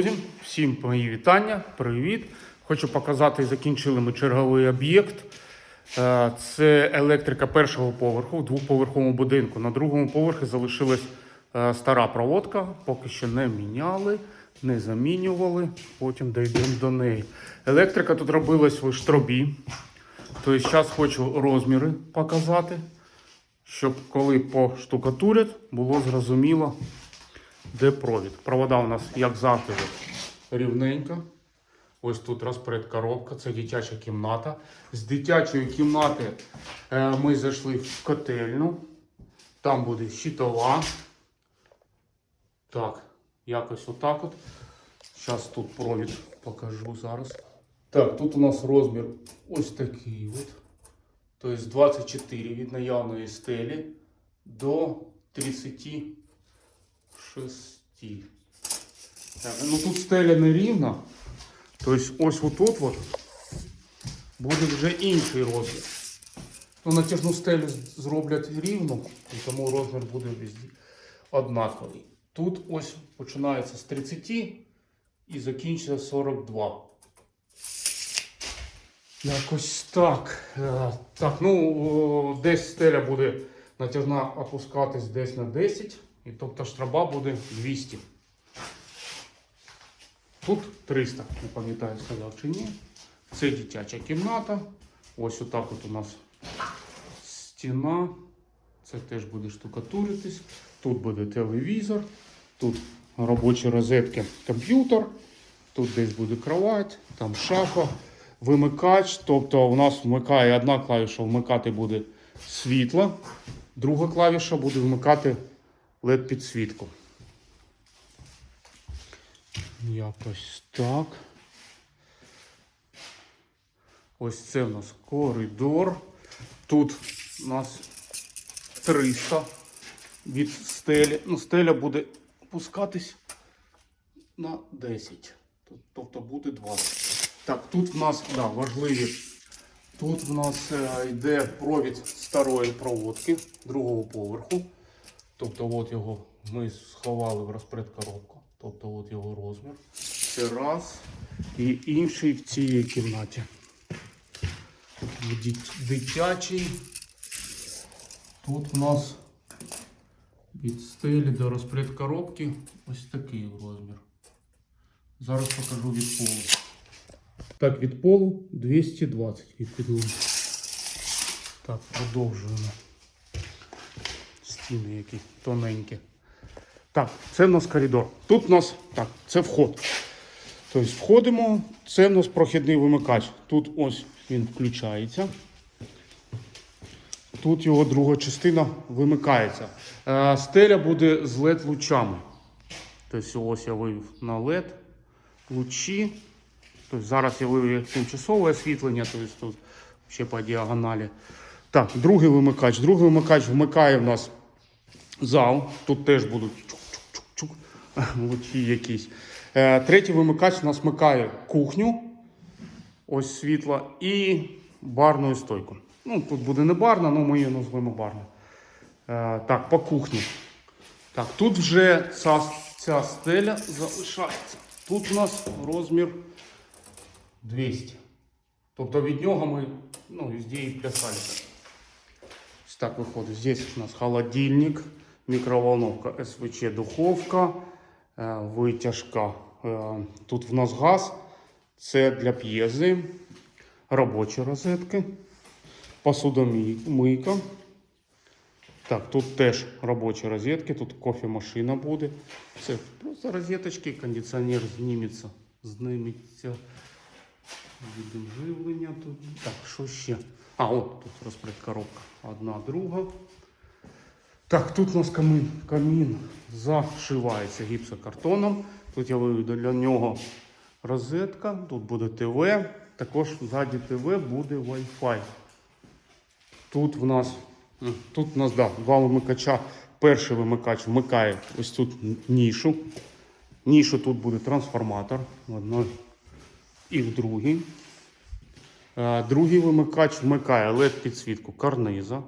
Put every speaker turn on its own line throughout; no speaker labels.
Друзі, всім мої вітання, привіт. Хочу показати, закінчили ми черговий об'єкт. Е, Це електрика першого поверху в двоповерховому будинку. На другому поверхі залишилась е, стара проводка, поки що не міняли, не замінювали. Потім дійдемо до неї. Електрика тут робилась в штробі. Тобто зараз хочу розміри показати, щоб коли поштукатурять, було зрозуміло, де провід. Провода у нас, як завжди, рівненько. Ось тут розперед коробка, це дитяча кімната. З дитячої кімнати е, ми зайшли в котельну. Там буде щитова. Так, якось отак от. Зараз тут провід покажу зараз. Так, тут у нас розмір ось такий от. Тобто 24 від наявної стелі до 36. Так, ну тут стеля не рівна. Тобто ось отут от буде вже інший розмір. Ну, натяжну стелю зроблять рівно, і тому розмір буде везде однаковий. Тут ось починається з 30 і закінчується 42. Якось так. Е, Так, ну десь стеля буде натяжна опускатись десь на 10, і тобто штраба буде 200. Тут 300, не пам'ятаю, сказав чи ні. Це дитяча кімната. Ось отак от у нас стіна. Це теж буде штукатуритись. Тут буде телевізор, тут робочі розетки, комп'ютер, тут десь буде кровать, там шафа, вимикач. Тобто у нас вмикає одна клавіша, вмикати буде світло, друга клавіша буде вмикати LED підсвітку. Якось так. Ось це в нас коридор. Тут у нас 300 від стелі. Ну, стеля буде опускатись на 10. Тобто буде 20. Так, тут в нас да, важливі. Тут в нас е, йде провід старої проводки другого поверху. Тобто, от його ми сховали в розпред коробку. Тобто, от його розмір. Це раз. І інший в цій кімнаті. В дит- дитячій. Тут у нас від стелі до розпред коробки ось такий розмір. Зараз покажу від полу. Так, від полу 220 від підлоги. Так, продовжуємо. Стіни які тоненькі. Так, це в нас коридор. Тут у нас так, це вход. Тобто входимо, це в нас прохідний вимикач. Тут ось він включається. Тут його друга частина вимикається. Е, стеля буде з LED лучами. Тобто ось я вивів на LED лучі. Тобто зараз я вивів тимчасове освітлення, тобто тут ще по діагоналі. Так, другий вимикач. Другий вимикач вмикає в нас зал. Тут теж будуть чук-чук-чук-чук лучі якісь. Е, третій вимикач у нас вмикає кухню. Ось світло і барну стойку. Ну, тут буде не барна, але ми її назвемо барна. Е, так, по кухні. Так, тут вже ця, ця стеля залишається. Тут у нас розмір 200. Тобто від нього ми ну, везде і. Ось так виходить. Здесь у нас холодильник, мікроволновка, СВЧ, духовка, е, витяжка. Е, Тут в нас газ. Це для п'єзи, робочі розетки, посудомийка. Так, тут теж робочі розетки, тут кофемашина буде. Це просто розеточки, кондиціонер зніметься, зніметься. Видим живлення тут. Так, що ще? А, от тут розпред коробка. Одна, друга. Так, тут у нас камін, камін зашивається гіпсокартоном. Тут я виведу для нього розетка, тут буде ТВ. Також ззаді ТВ буде Wi-Fi. Тут в нас, тут в нас да, два вимикача. Перший вимикач вмикає ось тут нішу. Нішу тут буде трансформатор в одной і в другій. Е, Другий вимикач вмикає LED підсвітку карниза.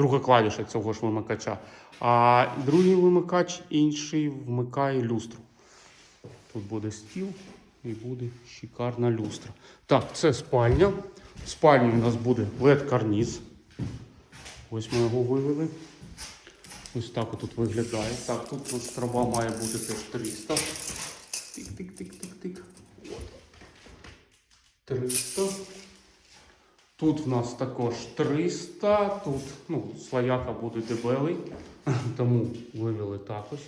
Друга клавіша цього ж вимикача. А другий вимикач інший вмикає люстру. Тут буде стіл і буде шикарна люстра. Так, це спальня. В спальні у нас буде LED-карніз. Ось ми його вивели. Ось так тут виглядає. Так, тут у труба має бути теж 300. Тик-тик-тик-тик-тик. От. 300. Тут в нас також 300. Тут ну, слояка буде дебелий, тому вивели також.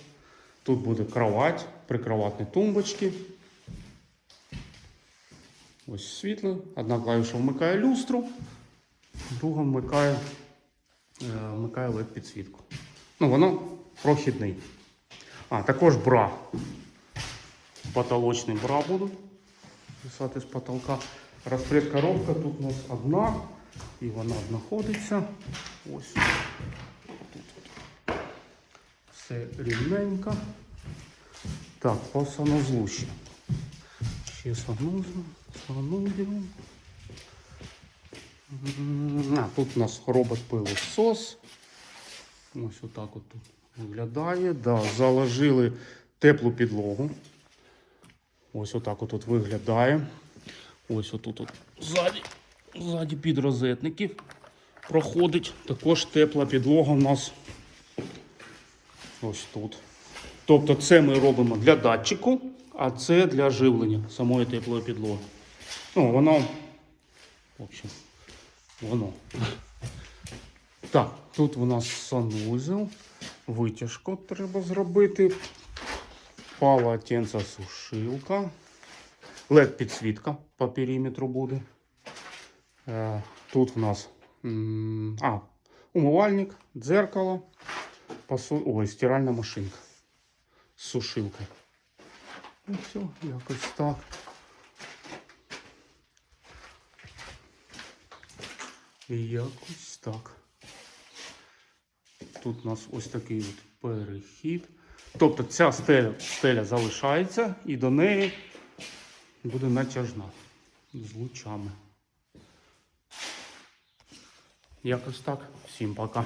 Тут буде кровать, прикроватні тумбочки. Ось світло. Одна клавіша вмикає люстру, друга вмикає, е, вмикає LED підсвітку. Ну, воно прохідний. А, також бра. Потолочний бра будуть писати з потолка. Розпред коробка тут у нас одна, і вона знаходиться. Ось тут. Все рівненько. Так, по санузлу ще. Санузел. Санузел. А, тут у нас робот пилосос. Ось отак от тут виглядає. Да, заложили теплу підлогу. Ось отак от тут виглядає. Ось отут от ззаді, ззаді під розетників проходить. Також тепла підлога у нас ось тут. Тобто це ми робимо для датчику, а це для живлення самої теплої підлоги. Ну, воно, в общем, воно. Так, тут у нас санузел, витяжку треба зробити, полотенце сушилка, led підсвітка по периметру буде. Е, Тут у нас а, умивальник, дзеркало, посу... Ой, стиральна машинка з сушилкою. Ну все, якось так. Якось так. Тут у нас ось такий от перехід. Тобто ця стеля залишається і до неї буде натяжна з лучами. Якось так. Всім пока.